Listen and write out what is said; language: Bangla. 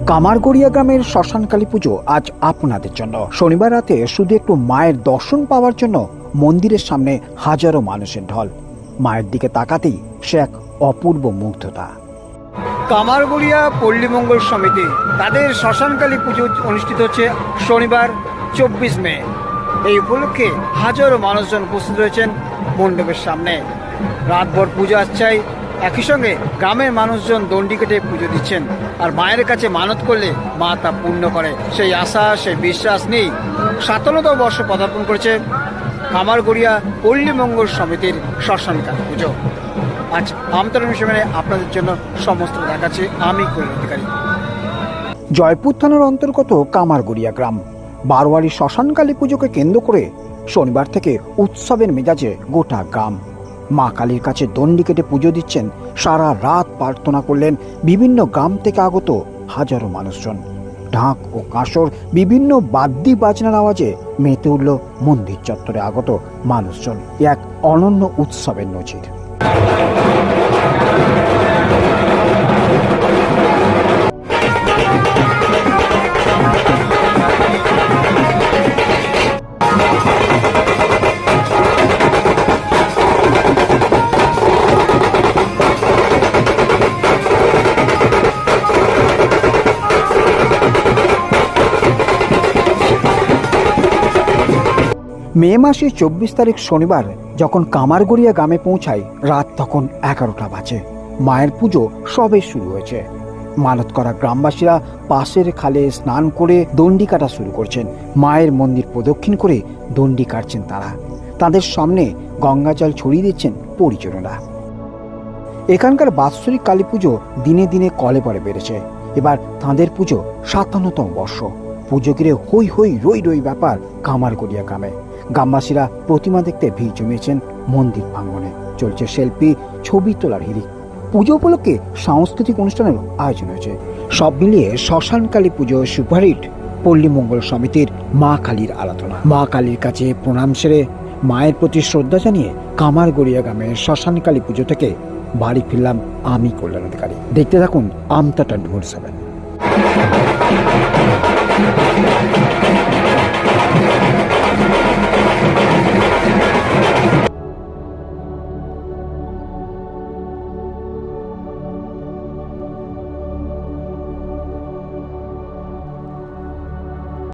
কামারগড়িয়া গ্রামের শ্মশানকালী পুজো আজ আপনাদের জন্য। শনিবার রাতে শুধু একটু মায়ের দর্শন পাওয়ার জন্য মন্দিরের সামনে হাজারো মানুষের ঢল। মায়ের দিকে তাকাতেই সে এক অপূর্ব মুগ্ধতা। কামারগড়িয়া পল্লীমঙ্গল সমিতি, তাদের শ্মশানকালী পুজো অনুষ্ঠিত হচ্ছে শনিবার চব্বিশ মে। এই উপলক্ষে হাজারো মানুষজন উপস্থিত রয়েছেন মণ্ডপের সামনে। রাতভর পুজো আচ্ছাই একই সঙ্গে গ্রামের মানুষজন দণ্ডি কেটে পুজো দিচ্ছেন। আর মায়ের কাছে মানত করলে মা তা পূর্ণ করে। সেই আশা, সেই বিশ্বাস নেই সাতান্নতম বর্ষ পদার্পণ করেছে কামারগড়িয়া পল্লীমঙ্গল সমিতির শ্মশানকালী পুজো। আজ আমতরণ মিশনে আপনাদের জন্য সমস্ত দেখাচ্ছে। আমি কল্যাণ অধিকারী। জয়পুর থানার অন্তর্গত কামারগড়িয়া গ্রাম। বারোয়ারি শ্মশানকালী পুজোকে কেন্দ্র করে শনিবার থেকে উৎসবের মেজাজে গোটা গ্রাম। মা কালীর কাছে দণ্ডি কেটে পুজো দিচ্ছেন। সারা রাত প্রার্থনা করলেন বিভিন্ন গ্রাম থেকে আগত হাজারো মানুষজন। ঢাক ও কাঁসর বিভিন্ন বাদ্যি বাজনার আওয়াজে মেতে উঠল মন্দির চত্বরে আগত মানুষজন। এক অনন্য উৎসবের নজির। মে মাসের চব্বিশ তারিখ শনিবার যখন কামারগড়িয়া গ্রামে পৌঁছাই রাত তখন এগারোটা বাজে। মায়ের পুজো সবে শুরু হয়েছে। মানত করা গ্রামবাসীরা পাশের খালে স্নান করে দণ্ডি কাটা শুরু করছেন। মায়ের মন্দির প্রদক্ষিণ করে দণ্ডি কাটছেন তারা। তাদের সামনে গঙ্গা জল ছড়িয়ে দিচ্ছেন পরিজনেরা। এখানকার বাৎসরিক কালী পুজো দিনে দিনে কলে পরে বেড়েছে। এবার তাঁদের পুজো সাতান্নতম বর্ষ। পুজো ঘিরে হই হই রই রই ব্যাপার কামারগড়িয়া গ্রামে। গ্রামবাসীরা প্রতিমা দেখতে ভিড় জমিয়েছেন মন্দির প্রাঙ্গণে। চলছে সেলফি, ছবি তোলার হিড়িক। পুজো উপলক্ষে সাংস্কৃতিক অনুষ্ঠানের আয়োজন হয়েছে। সব মিলিয়ে শ্মশানকালী পুজো সুপারহিট পল্লীমঙ্গল সমিতির মা কালীর আরাধনা। মা কালীর কাছে প্রণাম সেরে মায়ের প্রতি শ্রদ্ধা জানিয়ে কামারগড়িয়া গ্রামের শ্মশানকালী পুজো থেকে বাড়ি ফিরলাম আমি কল্যাণ অধিকারী দেখতে থাকুন আমতা টোয়েন্টি ফোর সেভেন